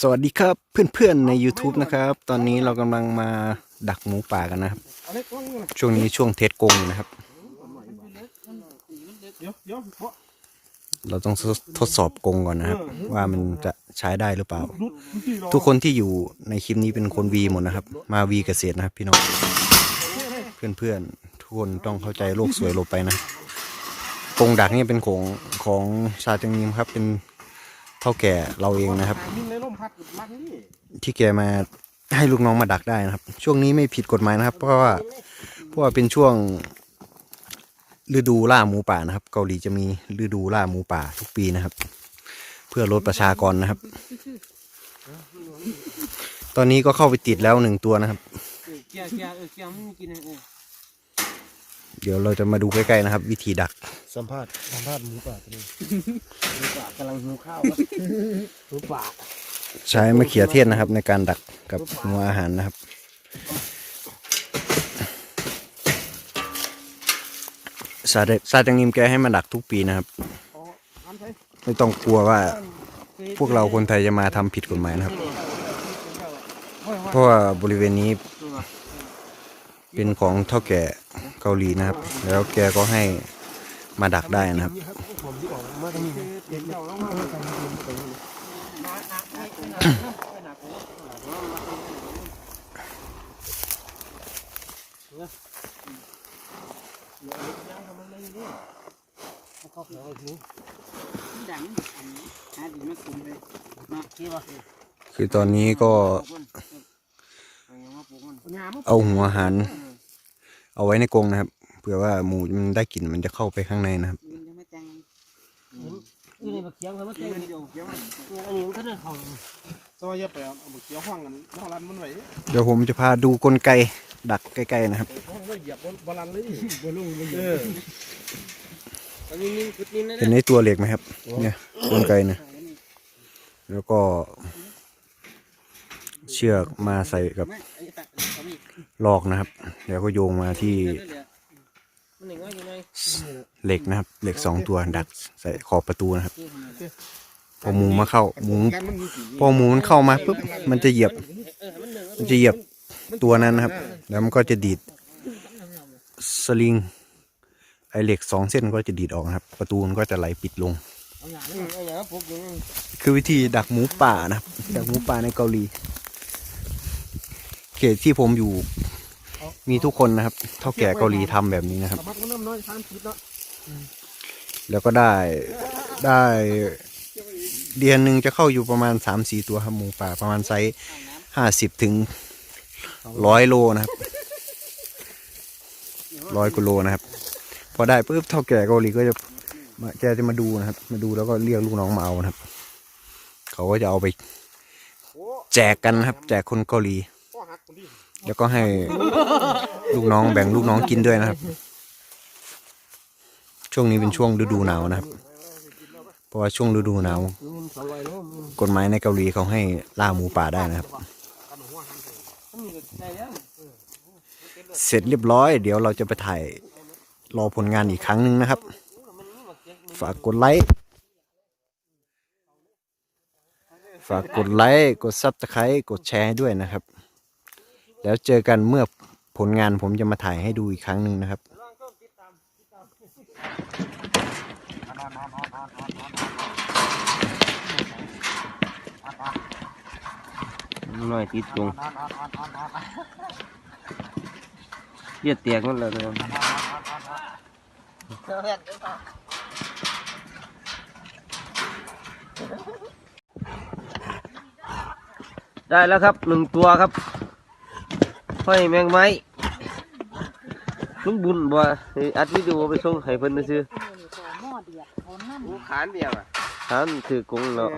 สวัสดีครับเพื่อนๆใน YouTube นะครับ ตอนนี้เรากำลังมาดักหมูป่ากันนะครับ ช่วงนี้ช่วงเทสกงอยู่นะครับ เราต้องทดสอบกงก่อนนะครับ ว่ามันจะใช้ได้หรือเปล่า ทุกคนที่อยู่ในคลิปนี้เป็นคนวีหมดนะครับ มาวีเกษตรนะครับ พี่น้องเพื่อนๆทุกคนต้องเข้าใจโลกสวยโลกไปนะกงดักนี่เป็นของของชาจังนิมครับเป็นเท่าแก่เราเองนะครับ หายิงในร่มพัดมัดนี่ที่แกมาให้ลูกน้องมาดักได้นะครับ ช่วงนี้ไม่ผิดกฎหมายนะครับ เพราะว่าเพราะว่าเป็นช่วงฤดูล่าหมูป่านะครับ เกาหลีจะมีฤดูล่าหมูป่าทุกปีนะครับ เพื่อลดประชากรนะครับ ตอนนี้ก็เข้าไปติดแล้วหนึ่งตัวนะครับเกียร์เกียร์เออเกียร์ไม่มีกินเออเดี๋ยวเราจะมาดูใกล้ๆนะครับ วิธีดัก สัมภาษณ์สัมภาษณ์หมูป่าตัวนี้หมูป่ากำลังหิวข้าวครับหมูป่า ใช้มะเขือเทศนะครับ ในการดักกับหัวอาหารนะครับ ซาเดซาจังนิมแกให้มาดักทุกปีนะครับ ไม่ต้องกลัวว่าพวกเราคนไทยจะมาทำผิดกฎหมายนะครับ เพราะว่าบริเวณนี้เป็นของเท่าแก่เกาหลีนะครับ แล้วแกก็ให้มาดักได้นะครับ คือตอนนี้ก็ เอาหัวอาหาร เอาไว้ในกรงนะครับ เผื่อว่าหมูมันได้กลิ่นมันจะเข้าไปข้างในนะครับ ยืนจะไม่แจ้งนี่เลยมาเคียงเขามาเคียงเดียวเกี่ยวอันนี้มันก็เดินเขาซอยอย่าไปเอาเกี่ยวห้องกันนอกรันมันไหวเดี๋ยวผมจะพาดูกลไกดักใกล้ๆนะครับห้องก็เหยียบบอลันเลยบอลลูนเลยเออเป็นในตัวเหล็กไหมครับ เนี่ยกลไกนี่ยแล้วก็ เชือกมาใส่กับลอกนะครับ แล้วก็โยงมาที่ มันหนึ่งว่าอยู่ในเหล็กนะครับ เหล็กสองตัวดักใส่ขอบประตูนะครับ พอหมูมาเข้าหมูพอหมูมันเข้ามาปุ๊บมันจะเหยียบ มันจะเหยียบตัวนั้นนะครับ แล้วมันก็จะดีดสลิงไอเหล็กสองเส้นก็จะดีดออกนะครับ ประตูมันก็จะไหลปิดลง คือวิธีดักหมูป่านะครับดักหมูป่าในเกาหลี เขตที่ผมอยู่ มีทุกคนนะครับ เท่าแก่เกาหลีทำแบบนี้นะครับสมัครมันน้ำน้อยทานผิดเนาะแล้วก็ได้ได้เดือนหนึ่งจะเข้าอยู่ประมาณสามสี่ตัวครับหมูป่าประมาณไซส์ห้าสิบถึงร้อยโลนะครับร้อยกิโลนะครับ พอได้ปุ๊บเท่าแก่เกาหลีก็จะมาแกจะมาดูนะครับ มาดูแล้วก็เรียกลูกน้องมาเอานะครับ เขาก็จะเอาไป แจกกันนะครับ แจกคนเกาหลีข้อหักคนที่ แล้วก็ให้ลูกน้องแบ่งลูกน้องกินด้วยนะครับ ช่วงนี้เป็นช่วงฤดูหนาวนะครับ เพราะว่าช่วงฤดูหนาวกฎหมายในเกาหลีเขาให้ล่าหมูป่าได้นะครับ เสร็จเรียบร้อย เดี๋ยวเราจะไปถ่ายรอผลงานอีกครั้งหนึ่งนะครับ ฝากกดไลค์ฝากกดไลค์กดซับสไครต์กดแชร์ให้ด้วยนะครับ แล้วเจอกันเมื่อผลงานผมจะมาถ่ายให้ดูอีกครั้งหนึ่งนะครับหน่อยติดตรงเยียดเตียงนั่นเลยได้แล้วครับหนึ่งตัวครับ ห้อยแมงไม้ลุงบุญบ่ให้อัดวิดีโอไปส่งให้เพิ่นซื้อหม้อเดียดเขานั่นขานเดียวอะขานถือกงเนาะเ